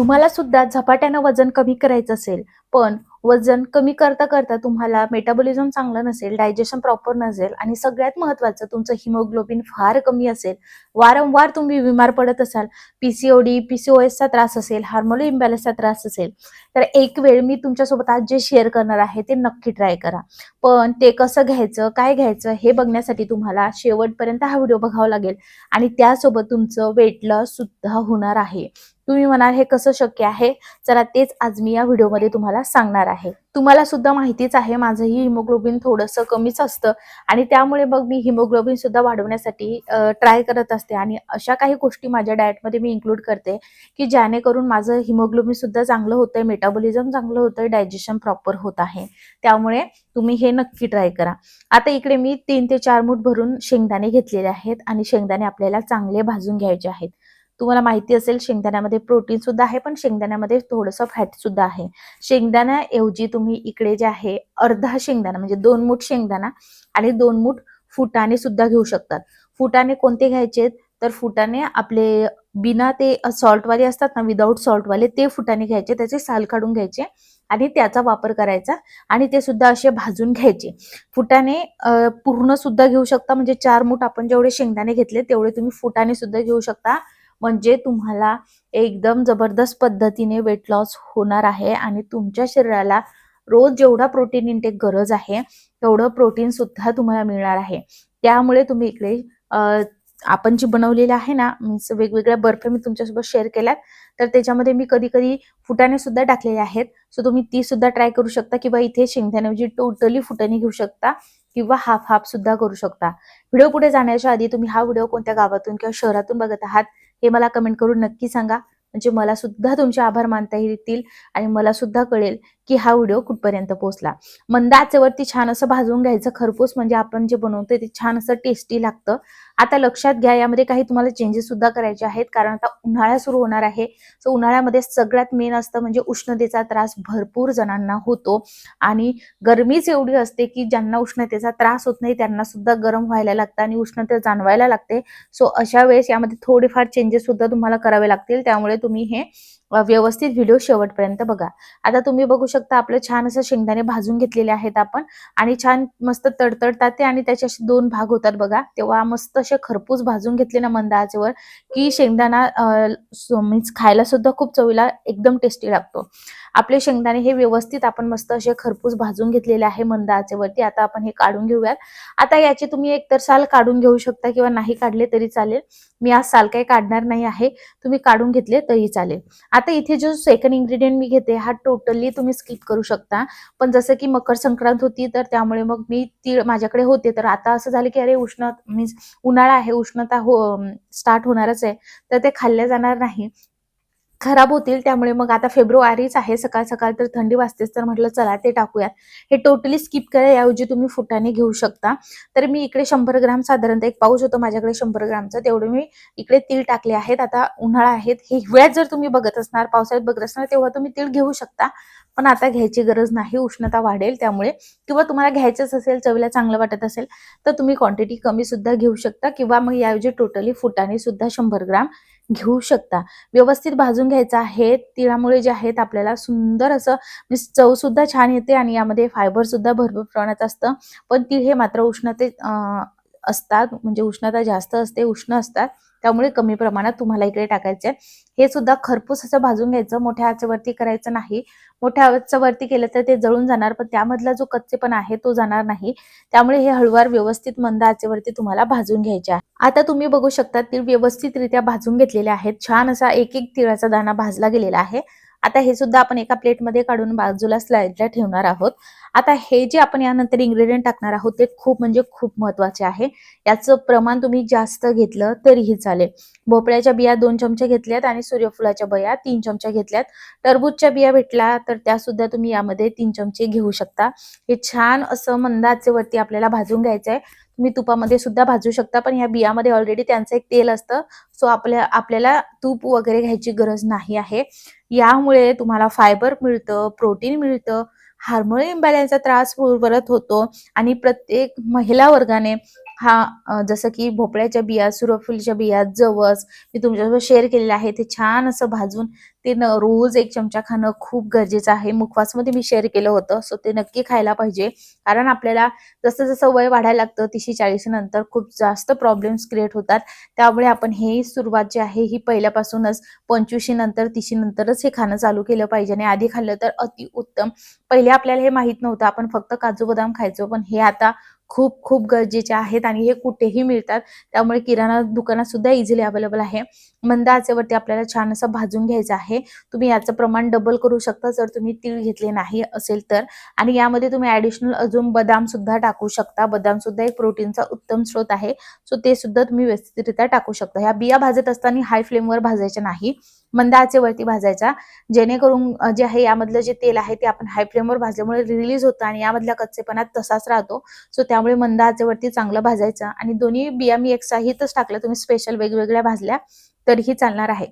तुम्हाला सुद्धा झपाट्यानं वजन कमी करायचं असेल पण वजन कमी करता करता तुम्हाला मेटाबॉलिझम चांगलं नसेल डायजेशन प्रॉपर नसेल आणि सगळ्यात महत्वाचं तुमचं हिमोग्लोबिन फार कमी असेल. वारंवार तुम्ही बिमार पडत असाल पीसीओडी पीसीओएसचा त्रास असेल हार्मोन इम्बॅलन्सचा त्रास असेल तर एक वेळ मी तुमच्यासोबत आज जे शेअर करणार आहे ते नक्की ट्राय करा. पण ते कसं घ्यायचं काय घ्यायचं हे बघण्यासाठी तुम्हाला शेवटपर्यंत हा व्हिडिओ बघावा लागेल आणि त्यासोबत तुमचं वेट लॉस सुद्धा होणार आहे. तुम्ही म्हणाल हे कसं शक्य आहे? चला तेच आज मी या व्हिडिओमध्ये तुम्हाला सांगणार आहे. तुम्हाला सुद्धा माहितीच आहे माझंही हिमोग्लोबिन थोडंसं कमीच असतं आणि त्यामुळे मग मी हिमोग्लोबिन सुद्धा वाढवण्यासाठी ट्राय करत असते आणि अशा काही गोष्टी माझ्या डाएटमध्ये मी इन्क्लूड करते की जेणेकरून माझं हिमोग्लोबिन सुद्धा चांगलं होतंय मेटाबॉलिझम चांगलं होतंय डायजेशन प्रॉपर होत आहे. त्यामुळे तुम्ही हे नक्की ट्राय करा. आता इकडे मी तीन ते चार मूठ भरून शेंगदाणे घेतलेले आहेत आणि शेंगदाणे आपल्याला चांगले भाजून घ्यायचे आहेत. तुम्हाला माहिती असेल शेंगदाण्यामध्ये प्रोटीन सुद्धा आहे पण शेंगदाण्यामध्ये थोडंसं फॅट सुद्धा आहे. शेंगदाण्याऐवजी तुम्ही इकडे जे आहे अर्धा शेंगदाणा म्हणजे दोन मूठ शेंगदाणा आणि दोन मूठ फुटाणे सुद्धा घेऊ शकतात. फुटाणे कोणते घ्यायचे? तर फुटाणे आपले बिना ते सॉल्टवाले असतात ना विदाऊट सॉल्टवाले ते फुटाणे घ्यायचे त्याचे साल काढून घ्यायचे आणि त्याचा वापर करायचा आणि ते सुद्धा असे भाजून घ्यायचे. फुटाणे पूर्ण सुद्धा घेऊ शकता म्हणजे चार मूठ आपण जेवढे शेंगदाणे घेतले तेवढे तुम्ही फुटाणे सुद्धा घेऊ शकता. म्हणजे तुम्हाला एकदम जबरदस्त पद्धतीने वेट लॉस होणार आहे आणि तुमच्या शरीराला रोज जेवढा प्रोटीन इंटेक गरज आहे तेवढं प्रोटीन सुद्धा तुम्हाला मिळणार आहे. त्यामुळे तुम्ही इकडे आपण जी बनवलेली आहे ना मीन्स वेगवेगळ्या बर्फ मी तुमच्यासोबत शेअर केल्यात तर त्याच्यामध्ये मी कधी कधी फुटाणे सुद्धा टाकलेले आहेत. सो तुम्ही ती सुद्धा ट्राय करू शकता किंवा इथे शेंगदाण्याऐवजी टोटली फुटाणे घेऊ शकता किंवा हाफ हाफ सुद्धा करू शकता. व्हिडिओ पुढे जाण्याच्या आधी तुम्ही हा व्हिडिओ कोणत्या गावातून किंवा शहरातून बघत आहात हे मला कमेंट करून नक्की सांगा. म्हणजे मला सुद्धा तुमचे आभार मानता येतील आणि मला सुद्धा कळेल की हा व्हिडिओ कुठपर्यंत पोहोचला? मंद आचेवरती छान असं भाजून घ्यायचं खरपूस म्हणजे आपण जे बनवतोय ते छान असं टेस्टी लागतं. आता लक्षात घ्या यामध्ये काही तुम्हाला चेंजेस सुद्धा करायचे आहेत कारण आता उन्हाळा सुरू होणार आहे. सो उन्हाळ्यामध्ये सगळ्यात मेन असतं म्हणजे उष्णतेचा त्रास भरपूर जणांना होतो. आणि गरमीच एवढी असते की ज्यांना उष्णतेचा त्रास होत नाही त्यांना सुद्धा गरम व्हायला लागतं आणि उष्णता जाणवायला लागते. सो अशा वेळेस यामध्ये थोडेफार चेंजेस सुद्धा तुम्हाला करावे लागतील. त्यामुळे तुम्ही हे व्यवस्थित व्हिडिओ शेवटपर्यंत बघा. आता तुम्ही बघू शकता आपलं छान असं शेंगदाणे भाजून घेतलेले आहेत आपण. आणि छान मस्त तडतडतात ते आणि त्याचे असे दोन भाग होतात बघा. तेव्हा मस्त असे खरपूस भाजून घेतले ना मंद आचेवर की शेंगदाणा मीन्स खायला सुद्धा खूप चवीला एकदम टेस्टी लागतो. आपले शेंगदाणे हे व्यवस्थित आपण मस्त असे खरपूस भाजून घेतलेले आहे मंद आचेवरती आता आपण हे काढून घेऊयात. आता याची तुम्ही एकतर साल काढून घेऊ शकता किंवा नाही काढले तरी चालेल. मी आज साल काही काढणार नाही आहे. तुम्ही काढून घेतले तरी चालेल. आता इथे जो सेकंड इन्ग्रेडियंट मी घेते हा टोटली तुम्ही स्किप करू शकता. पण जसं की मकर संक्रांत होती तर त्यामुळे मग मी तीळ माझ्याकडे होते. तर आता असं झालं की अरे उष्ण मीन्स उन्हाळा आहे उष्णता हो स्टार्ट होणारच आहे. तर ते खाल्ले जाणार नाही. खराब होतील त्यामुळे मग आता फेब्रुवारीच आहे सकाळ सकाळ तर थंडी वाजतेच तर म्हटलं चला ते टाकूयात. हे टोटली स्किप करा याऐवजी तुम्ही फुटाने घेऊ शकता. तर मी इकडे शंभर ग्राम साधारणतः एक पाऊस होतो माझ्याकडे शंभर ग्रामचं तेवढं मी इकडे तीळ टाकले आहेत आता उन्हाळा आहेत. हे हिवाळ्यात जर तुम्ही बघत असणार पावसाळ्यात बघत असणार तेव्हा तुम्ही तीळ घेऊ शकता. पण आता घ्यायची गरज नाही उष्णता वाढेल त्यामुळे. किंवा तुम्हाला घ्यायचंच असेल चवीला चांगलं वाटत असेल तर तुम्ही क्वांटिटी कमी सुद्धा घेऊ शकता. किंवा मग याऐवजी टोटली फुटाने सुद्धा शंभर ग्राम घेऊ शकता. व्यवस्थित भाजून घ्यायचं. आहे तिळामुळे जे आहेत आपल्याला सुंदर असं म्हणजे चव सुद्धा छान येते आणि यामध्ये फायबर सुद्धा भरपूर प्रमाणात असतं. पण तीळ हे मात्र उष्णते असतात. म्हणजे उष्णता जास्त असते उष्ण असतात. त्यामुळे कमी प्रमाणात तुम्हाला इकडे टाकायचे हे सुद्धा खरपूस असं भाजून घ्यायचं. मोठ्या आचेवरती करायचं नाही. मोठ्या आचेवरती केलं तर ते जळून जाणार पण त्यामधला जो कच्चेपणा आहे तो जाणार नाही. त्यामुळे हे हळूवार व्यवस्थित मंद आचेवरती तुम्हाला भाजून घ्यायचे आहे. आता तुम्ही बघू शकता तीळ व्यवस्थितरित्या भाजून घेतलेले आहेत. छान असा एक एक तिळाचा दाणा भाजला गेलेला आहे. आता हे सुद्धा आपण एका प्लेटमध्ये काढून बाजूला स्लाइडला ठेवणार आहोत. आता हे जे आपण यानंतर इन्ग्रेडियंट टाकणार आहोत ते खूप म्हणजे खूप महत्त्वाचे आहे. याचं प्रमाण तुम्ही जास्त घेतलं तरीही चालेल. भोपळ्याच्या बिया दोन चमचे घेतल्यात आणि सूर्यफुलाच्या बिया तीन चमचे घेतल्यात. टरबूजच्या बिया भेटल्या तर त्या सुद्धा तुम्ही यामध्ये तीन चमचे घेऊ शकता. हे छान असं मंदाचे वरती आपल्याला भाजून घ्यायचं आहे तुम्ही तुपामध्ये सुद्धा भाजू शकता पण या बियामध्ये ऑलरेडी त्यांचं एक तेल असतं. सो आपल्या आपल्याला तूप वगैरे घ्यायची गरज नाही आहे. यामुळे तुम्हाला फायबर मिळतं प्रोटीन मिळतं हार्मोन इम्बॅलन्सचा त्रास परत होतो. आणि प्रत्येक महिला वर्गाने हा जसं की भोपळ्याच्या बिया, सूर्यफुलच्या बिया, जवस मी तुमच्यासोबत शेअर केलेलं आहे. ते छान असं भाजून ते न रोज एक चमचा खाणं खूप गरजेचं आहे. मुखवासमध्ये मी शेअर केलं होतं. सो ते नक्की खायला पाहिजे. कारण आपल्याला जसं-जसं वय वाढायला लागतं 30-40 नंतर खूप जास्त प्रॉब्लेम्स क्रिएट होतात. त्यामुळे आपण हे सुरुवात जी आहे ही पहिल्यापासूनच 25शी नंतर 30शी नंतरच हे खाणं चालू केलं पाहिजे आणि आधी खाल्लं तर अति उत्तम पहिले आपल्याला हे माहीत नव्हतं. आपण फक्त काजू बदाम खायचो. पण हे आता खूप खूप गरजेचे आहेत आणि हे कुठेही मिळतात. त्यामुळे किराणा दुकानात सुद्धा इझिली अवेलेबल आहे. मंद आचेवरती आपल्याला छान असं भाजून घ्यायचं आहे. तुम्ही याचं प्रमाण डबल करू शकता जर तुम्ही तीळ घेतले नाही असेल तर आणि यामध्ये तुम्ही ॲडिशनल अजून बदाम सुद्धा टाकू शकता. बदाम सुद्धा एक प्रोटीनचा उत्तम स्रोत आहे. सो ते सुद्धा तुम्ही व्यवस्थितरित्या टाकू शकता. ह्या बिया भाजत असताना हाय फ्लेमवर भाजायच्या नाही. मंद आचेवरती भाजायचा जेणेकरून जे आहे यामधलं जे तेल आहे ते आपण हाय फ्लेमवर भाजल्यामुळे रिलीज होतं आणि यामधला कच्चेपणा तसाच राहतो. सो त्यामुळे मंद आचेवरती चांगलं भाजायचं आणि दोन्ही बिया मी एकसाहितच टाकल्या. तुम्ही स्पेशल वेगवेगळ्या भाजल्या तरीही चालणार आहे.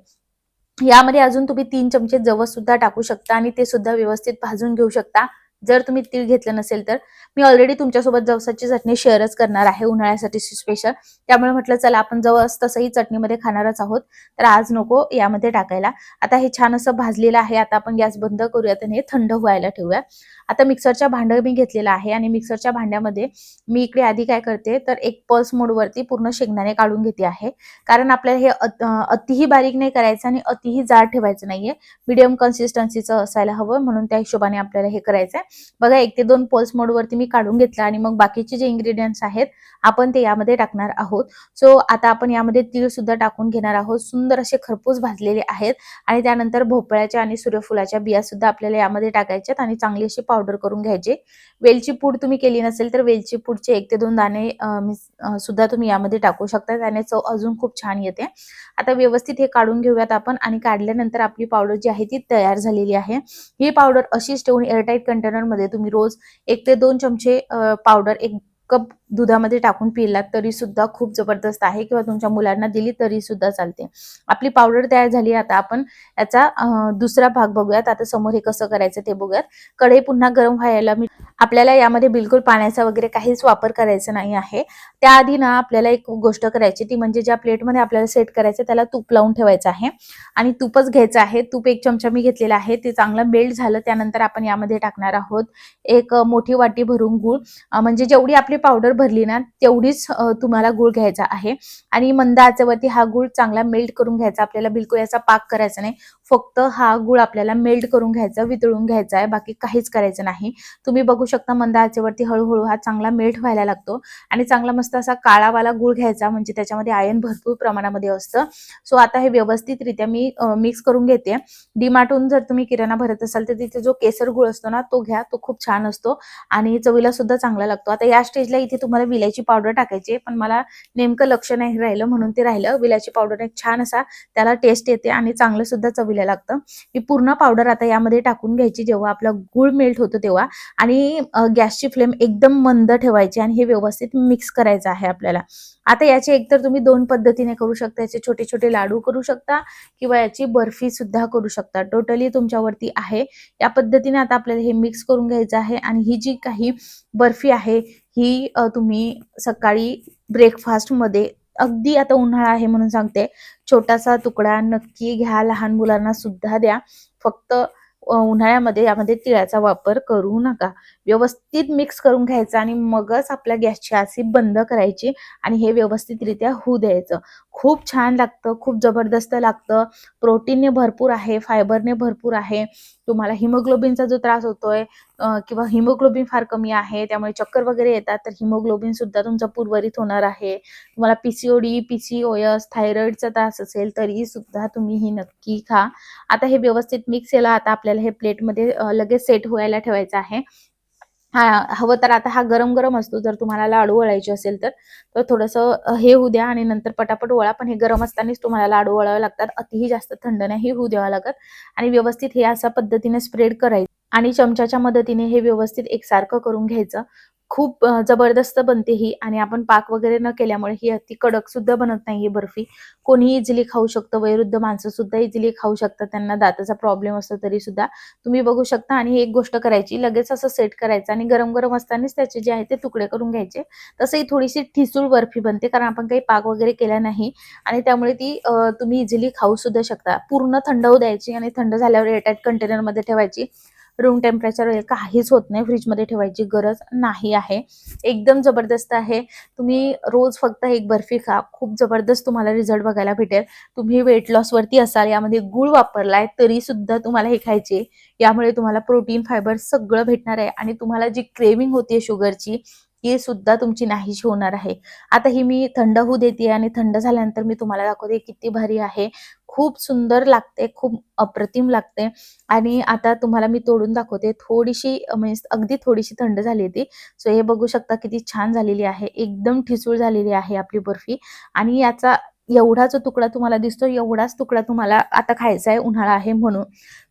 यामध्ये अजून तुम्ही तीन चमचे जवस सुद्धा टाकू शकता आणि ते सुद्धा व्यवस्थित भाजून घेऊ शकता. जर तुम्ही तीळ घेतलं नसेल तर. मी ऑलरेडी तुमच्यासोबत जवसाची चटणी शेअरच करणार आहे उन्हाळ्यासाठी स्पेशल. त्यामुळे म्हटलं चला आपण जवस तसंही चटणीमध्ये खाणारच आहोत. तर आज नको यामध्ये टाकायला. आता हे छान असं भाजलेलं आहे. आता आपण गॅस बंद करूयात आणि हे थंड व्हायला ठेवूया. आता मिक्सरच्या भांडं मी घेतलेलं आहे आणि मिक्सरच्या भांड्यामध्ये मी इकडे आधी काय करते तर एक पल्स मोडवरती पूर्ण शेंगदाणे काढून घेते आहे. कारण आपल्याला हे अतिही बारीक नाही करायचं आणि अतिही जाड ठेवायचं नाहीये. मिडियम कन्सिस्टन्सीचं असायला हवं म्हणून त्या हिशोबाने आपल्याला हे करायचंय. बघा एक ते दोन पल्स मोडवरती मी काढून घेतलं आणि मग बाकीचे जे इन्ग्रेडियंट्स आहेत आपण ते यामध्ये टाकणार आहोत. सो आता आपण यामध्ये तीळ सुद्धा टाकून घेणार आहोत. सुंदर असे खरपूस भाजलेले आहेत आणि त्यानंतर भोपळ्याच्या आणि सूर्यफुलाच्या बिया सुद्धा आपल्याला यामध्ये टाकायच्यात आणि चांगली अशी पावडर करून घ्यायचे वेलची पूड तुम्ही केली नसेल तर वेलची पूडचे एक ते दोन दाणे सुद्धा तुम्ही यामध्ये टाकू शकता. त्याने चव अजून खूप छान येते. आता व्यवस्थित हे काढून घेऊयात आपण आणि काढल्यानंतर आपली पावडर जी आहे ती तयार झालेली आहे. ही पावडर अशीच ठेवून एअरटाईट कंटेनरमध्ये तुम्ही रोज एक ते दोन चमचे पावडर एक कप दुधामध्ये टाकून पिलात तरी सुद्धा खूप जबरदस्त आहे किंवा तुमच्या मुलांना दिली तरी सुद्धा चालते. आपली पावडर तयार झाली आता आपण याचा दुसरा भाग बघूयात. आता समोर हे कसं करायचं ते बघूयात. कढई पुन्हा गरम व्हायला मी आपल्याला यामध्ये बिलकुल पाण्याचा वगैरे काहीच वापर करायचा नाही आहे. त्याआधी ना आपल्याला एक गोष्ट करायची ती म्हणजे ज्या प्लेटमध्ये आपल्याला सेट करायचं त्याला तूप लावून ठेवायचं आहे आणि तूपच घ्यायचं आहे. तूप एक चमचा मी घेतलेला आहे. ते चांगलं मेल्ट झालं त्यानंतर आपण यामध्ये टाकणार आहोत एक मोठी वाटी भरून गूळ. म्हणजे जेवढी आपली पावडर भरली ना तेवढीच तुम्हाला गूळ घ्यायचा आहे आणि मंद आचेवरती हा गूळ चांगला मेल्ट करून घ्यायचा. आपल्याला बिलकुल याचा पाक करायचा नाही. फक्त हा गूळ आपल्याला मेल्ट करून घ्यायचा, वितळून घ्यायचा आहे. बाकी काहीच करायचं नाही. तुम्ही बघू शकता मंद आचेवरती हा चांगला मेल्ट व्हायला लागतो आणि चांगला मस्त असा काळावाला गूळ घ्यायचा म्हणजे त्याच्यामध्ये आयन भरपूर प्रमाणामध्ये असतं. सो आता हे व्यवस्थितरित्या मी मिक्स करून घेते. डी-मार्टहून जर तुम्ही किराणा भरत असाल तर तिथे जो केसर गूळ असतो ना तो घ्या. तो खूप छान असतो आणि चवीला सुद्धा चांगला लागतो. आता या स्टेजला इथे तुम्हाला विलायची पावडर टाकायची पण मला नेमकं लक्ष नाही राहिलं म्हणून ते राहिलं. विलायची पावडर एक छान असा त्याला टेस्ट येते आणि चांगलं सुद्धा चवीला लागतं. ही पूर्ण पावडर आता यामध्ये टाकून घ्यायची जेव्हा आपला गूळ मेल्ट होतो तेव्हा आणि गॅसची फ्लेम एकदम मंद ठेवायची आणि हे व्यवस्थित मिक्स करायचं आहे आपल्याला. आता याचे एकतर तुम्ही दोन पद्धतीने करू शकता. याचे छोटे-छोटे लाडू करू शकता किंवा याची बर्फी सुद्धा करू शकता. टोटली तुमच्यावरती आहे. या पद्धतीने आता आपल्याला हे मिक्स करून घ्यायचं आहे आणि ही जी काही बर्फी आहे ही तुम्ही सकाळी ब्रेकफास्टमध्ये अगदी आता उन्हाळा आहे म्हणून सांगते. छोटासा तुकडा नक्की घ्या. लहान मुलांना सुद्धा द्या. फक्त उन्हाळ्यामध्ये यामध्ये तिळाचा वापर करू नका. व्यवस्थित मिक्स करून घ्यायचं आणि मगच आपल्या गॅसची आसी बंद करायची आणि हे व्यवस्थितरित्या होऊ द्यायचं. खूप छान लागतं. खूप जबरदस्त लागतं. प्रोटीनने भरपूर आहे, फायबरने भरपूर आहे. तुम्हाला हिमोग्लोबिनचा जो त्रास होतोय किंवा हिमोग्लोबिन फार कमी आहे त्यामुळे चक्कर वगैरे येतात तर हिमोग्लोबिन सुद्धा तुमचा पूर्वरित होणार आहे. तुम्हाला पीसीओडी पीसीओएस थायरॉइडचा त्रास असेल तरीही सुद्धा तुम्ही ही नक्की खा. आता हे व्यवस्थित मिक्स केलं. आता आपल्याला हे प्लेटमध्ये लगेच सेट व्हायला ठेवायचं आहे. हा हवं तर आता हा गरम-गरम असतो. जर तुम्हाला लाडू वळायचे असेल तर, तर थोडंसं हे होऊ द्या आणि नंतर पटापट वळा. पण हे गरम असतानाच तुम्हाला लाडू वळावे लागतात. अतिही जास्त थंड नाही होऊ द्यावं लागत आणि व्यवस्थित हे अशा पद्धतीने स्प्रेड करायचं. आणि चमच्याच्या मदतीने हे व्यवस्थित एकसारखं करून घ्यायचं. खूप जबरदस्त बनते ही आणि आपण पाक वगैरे न केल्यामुळे ही अति कडक सुद्धा बनत नाही ही बर्फी. कोणीही इझिली खाऊ शकतं. वयोवृद्ध माणसं सुद्धा इझिली खाऊ शकतात. त्यांना दाताचा प्रॉब्लेम असतो तरी सुद्धा. तुम्ही बघू शकता आणि एक गोष्ट करायची लगेच असं सेट करायचं आणि गरम-गरम असतानाच त्याचे जे आहे ते तुकडे करून घ्यायचे. तसं ही थोडीशी ठिसूळ बर्फी बनते कारण आपण काही पाक वगैरे केला नाही आणि त्यामुळे ती तुम्ही इझिली खाऊ सुद्धा शकता. पूर्ण थंड होऊ द्यायची आणि थंड झाल्यावर एअरटाईट कंटेनरमध्ये ठेवायची. रूम टेम्परेचर काहीच होत नाही. फ्रीजमध्ये ठेवायची गरज नाही आहे. एकदम जबरदस्त आहे. तुम्ही रोज फक्त एक बर्फी खा. खूप जबरदस्त तुम्हाला रिझल्ट बघायला भेटेल. तुम्ही वेट लॉसवरती असाल, यामध्ये गूळ वापरलाय तरी सुद्धा तुम्हाला हे खायचे यामुळे तुम्हाला प्रोटीन, फायबर सगळं भेटणार आहे आणि तुम्हाला जी क्रेविंग होती शुगरची ती सुद्धा तुमची नाहीशी होणार आहे. आता ही मी थंड होऊ देते आणि थंड झाल्यानंतर मी तुम्हाला दाखवते किती भारी आहे. खूप सुंदर लागते. खूप अप्रतिम लागते आणि आता तुम्हाला मी तोडून दाखवते. थोडीशी म्हणजे अगदी थोडीशी थंड झाली होती ती. सो हे बघू शकता किती छान झालेली आहे. एकदम ठिसूळ झालेली आहे आपली बर्फी आणि याचा एवढा जो तुकडा तुम्हाला दिसतो एवढाच तुकडा तुम्हाला आता खायचा आहे. उन्हाळा आहे म्हणून.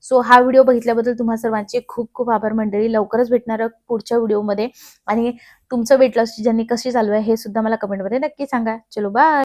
सो हा व्हिडिओ बघितल्याबद्दल तुम्हा सर्वांचे खूप-खूप आभार मंडळी. लवकरच भेटणार पुढच्या व्हिडिओमध्ये आणि तुमचं वेट लॉसची जर्नी कशी चालू आहे हे सुद्धा मला कमेंटमध्ये नक्की सांगा. चलो बाय.